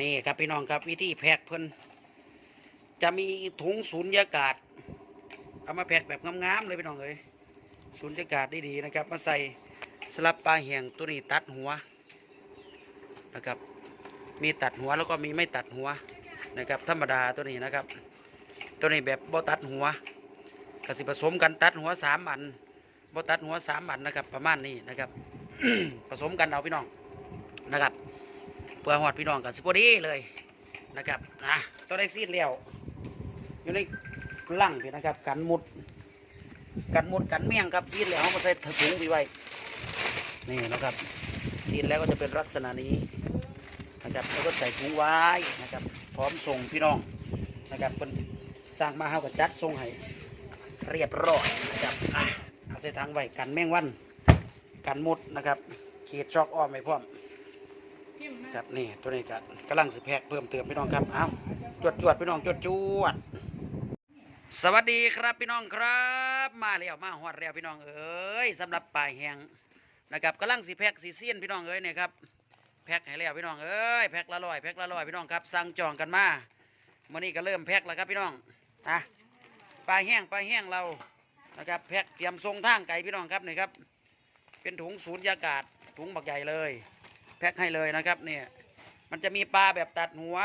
นี่ครับพี่น้องครับวิธีแพ็คเพิ่นจะมีถุงสูญญากาศ เอามาแพ็คแบบงามๆเลยพี่น้องเอ้ยสูญญากาศดีๆนะครับ มาใส่สลับปลาแห้งตัวนี้ตัดหัวนะครับ มีตัดหัวแล้วก็มีไม่ตัดหัวนะครับ ธรรมดาตัวนี้นะครับ ตัวนี้แบบบ่ตัดหัวกสิผสมกันตัดหัวสามอันบ่ตัดหัวสามอันนะครับ ประมาณนี้นะครับ ผสมกันเอาพี่น้องนะครับ พื่อหอดพี่น้องกันสิพอดีเลยนะครับนะตัวได้ซีดแล้วอยู่ในลังพี่นะครับ กันหมุด กันหมุดกันเมี่ยงครับซีดแล้วเอามาใส่ถุงพี่ไว้นี่นะครับซีดแล้วก็จะเป็นลักษณะนี้นะครับแล้วก็ใส่ถุงไว้นะครับ พร้อมส่งพี่น้องนะครับเป็นสร้างมาเฮากับจัดส่งให้เรียบร้อยนะครับเอาใส่ถังไว้กันแมงวัน กันหมุดนะครับขีดชอกอ้อมไว้พร้อม ครับนี่ตัวนี้ก็กำลังสิแพกเพิ่มเติมพี่น้องครับเอาจวดจวดพี่น้องจวดจวดสวัสดีครับพี่น้องครับ มาแล้วมาฮอดแล้วพี่น้องเอ้ยสำหรับปลายแหงนะครับกำลังสิแพกสีเสียนพี่น้องเอ้ยเนี่ยครับแพ็กให้แล้วพี่น้องเอ้ยแพ็กละร้อยแพ็กละร้อยพี่น้องครับสั่งจองกันมาเมื่อนี้ก็เริ่มแพ็กแล้วครับพี่น้องอะปลายแห้งปลายแห้งเรานะครับแพ็กเตรียมทรงทางไก่พี่น้องครับนี่ครับเป็นถุงสูญญากาศถุงบักใหญ่เลย แพ็คให้เลยนะครับเนี่ยมันจะมีปลาแบบตัดหัว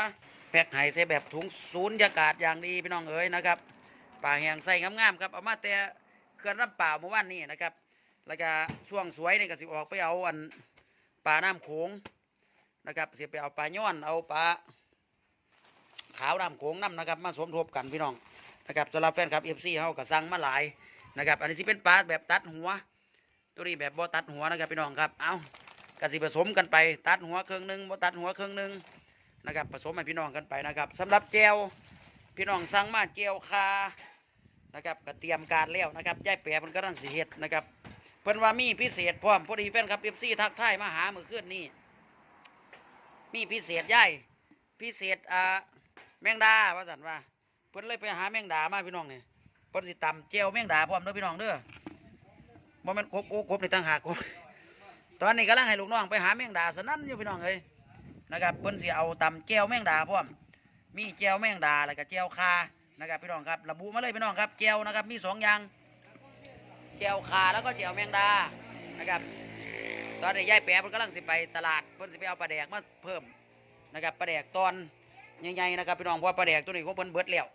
แพ็คไห้ใส่แบบถุงศูนยากาศอย่างดีพี่น้องเอ๋ยนะครับปลาแห้งใส่งามๆครับเอามาแต่เขื่อนลำเปล่าเมื่อวานนี้นะครับแล้วก็ช่วงสวยนี่ก็สิออกไปเอาอันปลาน้ำโขงนะครับสิไปเอาปลาย้อนเอาปลาขาวน้ำโขงน้ำนะครับ มาสมทบกันพี่น้องนะครับสำหรับแฟนคลับเอฟซีเขาก็สั่งมาหลายนะครับ อันนี้สิเป็นปลาแบบตัดหัว ตัวนี้แบบบ่ตัดหัวนะครับพี่น้องครับเอา กสิผสมกันไป ตัดหัวเครื่องหนึ่งบ่ตัดหัวเครื่องหนึ่งนะครับผสมให้พี่น้องกันไปนะครับสำหรับแจวพี่น้องสั่งมาแจวคานะครับก็เตรียมการแล้วนะครับยายแปรมันก็ตั้งสีเฮ็ดนะครับเพิ่นว่ามีพิเศษพร้อมพอดีแฟนครับเอฟซีทักทายมาหาเมื่อคืนนี้มีพิเศษย่ายพิเศษอ่าแมงดาว่าสันว่าเพิ่นเลยไปหาแมงดามาพี่น้องเนี่ยเพิ่นสิตำแจวแมงดาพร้อมเด้อพี่น้องเด้อบ่แมันครบโอ้ครบในต่างหากครบ ตอนนี้กำลังให้ลูกน้องไปหาแมงดาสนั่นอยู่พี่น้องเอ้ยนะครับเพิ่นสิเอาตำแจวแมงดาพร้อมมีแจวแมงดาแล้วก็แจวคานะครับพี่น้องครับระบุมาเลยพี่น้องครับแจวนะครับมีสองอย่างแจวคาแล้วก็แจวแมงดานะครับตอนนี้ยายแปะเพิ่นกำลังสิไปตลาดเพิ่นสิไปเอาปลาแดกมาเพิ่มนะครับปลาแดกตอนใหญ่ๆนะครับพี่น้องเพราะปลาแดกตัวนี้ของเพิ่นเบิดแล้ว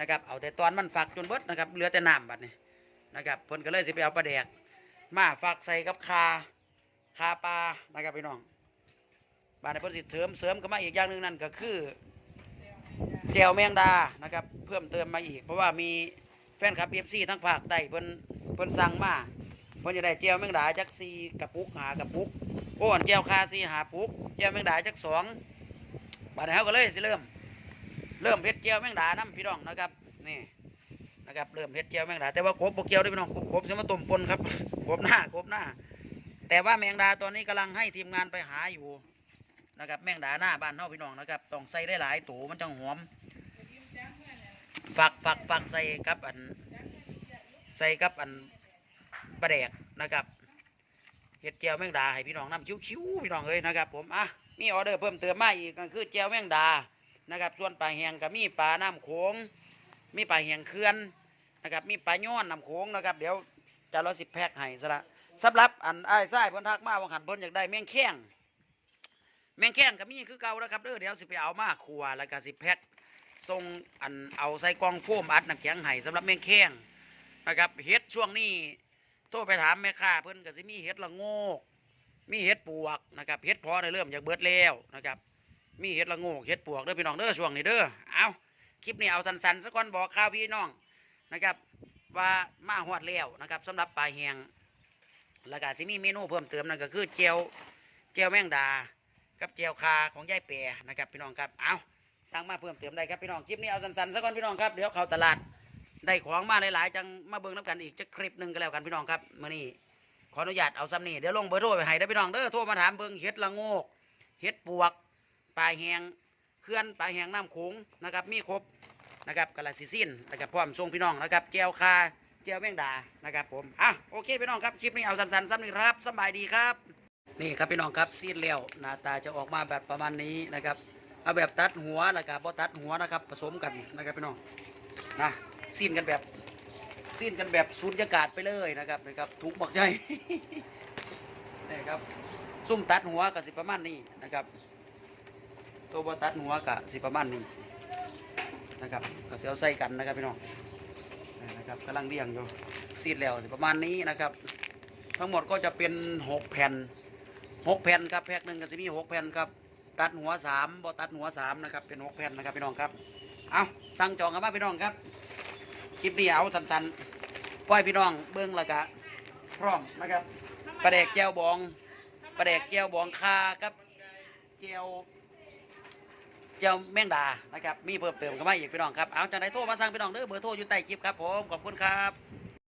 นะครับเอาแต่ตอนมันฝักจนเบิดนะครับเหลือแต่น้ำบัดนี้นะครับเพิ่นก็เลยสิไปเอาปลาแดกมาฝากใส่กับคา นะครับพี่น้องบาดในเพิ่นสิเสริมเสริมก็มาอีกอย่างหนึ่งนั่นก็คือแจวแมงดานะครับ เพิ่มเติมมาอีก เพราะว่ามีแฟนคลับเอฟซีทั้งภาคใต้เพิ่นเพิ่นสั่งมาเพิ่นจะได้แจวแมงดาจักซีกระปุกหากระปุกโอ้อนแจวคาซีหาปุกแจวแมงดาจักสองบานี้เขาก็เลยสิเริ่ม เริ่มเฮ็ดแจวแมงดานํพี่น้องนะครับนี่นะครับเริ่มเฮ็ดเจียวแมงดาแต่ว่ากบบ่เกียวด้วยพี่น้องกบกบจะมาต้มปนครับกบหน้ากบหน้า แต่ว่าแมงดาตัวนี้กำลังให้ทีมงานไปหาอยู่นะครับ แมงดาหน้าบ้านเฮาพี่น้องนะครับต้องใส่ได้หลายๆตัวมันจังหอมฝักฝักฝักใส่กับอันใส่กับอันปลาแดกนะครับเฮ็ดเจียวแมงดาให้พี่น้องน้ำคิ้วๆพี่น้องเอ้ยนะครับ ผมอะมีออเดอร์เพิ่มเติมมาอีกก็คือเจียวแมงดานะครับ ส่วนปลาแหงก็มีปลาน้ำโขงมีปลาเหียงเขื่อนนะครับ มีปลาย้อนน้ำโขงนะครับ เดี๋ยวจะรอสิบแพ็คให้ซะละ สำหรับอันไอ้ไส้เพิ่นทักมาว่าหันเพิ่นอยากได้แมงแข้งแมงแข้งก็มีคือเก่านะครับเด้อเดี๋ยวสิไปเอามาครัวแล้วก็สิแพ็คส่งอันเอาใส่กล่องโฟมอัดน้ำแข็งให้สำหรับแมงแข้งนะครับเห็ดช่วงนี้โทรไปถามแม่ค้าเพิ่นก็สิมีเห็ดละโงก มีเห็ดปวกนะครับเห็ดพอได้เริ่มจากเบิดแล้วนะครับ มีเห็ดละโงกเห็ดปวกเด้อพี่น้องเด้อช่วงนี้เด้อเอาคลิปนี้เอาสันๆสักก่อนบอกข่าวพี่น้องนะครับ ว่ามาหอดแล้วนะครับสำหรับปลาแหง แล้วก็สิมีเมนูเพิ่มเติมนั่นก็คือเจียวเจียวแมงดา กับเจียวคาของยายเปียนะครับพี่น้องครับ เอาสั่งมาเพิ่มเติมได้ครับพี่น้องคลิปนี้เอาสันๆสักก่อนพี่น้องครับเดี๋ยวเข้าตลาดได้ของมาหลายๆจังมาเบิ่งน้ำกันอีกจะคลิปหนึ่งก็แล้วกันพี่น้องครับมื่อนี้ขออนุญาตเอาซ้ำนี่เดี๋ยวลงเบอร์โทรไปให้ได้พี่น้องเด้อโทรมาถามเบิ่งเห็ดละโงกเห็ดปวกปลาแหงเคลื่อนปลาแหงน้ำโขงนะครับมีครบนะครับกะลาซิซินนะครับพร้อมส่งพี่น้องนะครับเจียวคา เจียวแมงดานะครับผมอะโอเคพี่น้องครับคลิปนี้เอาสั้นๆซ้ำนี่ครับสบายดีครับ นี่ครับพี่น้องครับซีดเลี้ยวหน้าตาจะออกมาแบบประมาณนี้นะครับเอาแบบตัดหัวแล้วก็บ่ตัดหัวนะครับผสมกันนะครับพี่น้องนะซีนกันแบบซีนกันแบบสูญญากาศไปเลยนะครับนะครับถุงบักใหญ่นี่ครับซุ่มตัดหัวก็สิประมาณนี้นะครับตัวบตัดหัวก็สิประมาณนี้นะครับก็สิเอาใส่กันนะครับพี่น้อง นะครับกำลังเรียงอยู่ซีดแล้วสิประมาณนี้นะครับ ทั้งหมดก็จะเป็นหกแผ่นหกแผ่นครับแพ็คหนึ่งก็จะมีหกแผ่นครับตัดหัวสามบ่ตัดหัวสามนะครับเป็นหกแผ่นนะครับพี่น้องครับเอาสั่งจองกันมาพี่น้องครับ คลิปนี้เอาสั้นๆปล่อยพี่น้องเบิ้องล้วก็พร้อมนะครับปลาแดกแก้วบองปลาแดกแก้วบองคาครับแก้ว เจ้าแมงดานะครับมีเพิ่มเติมกันมาอีกพี่น้องครับเอาจากไหนโทรมาสั่งพี่น้องเด้อเบอร์โทรอยู่ใต้คลิปครับผมขอบคุณครับ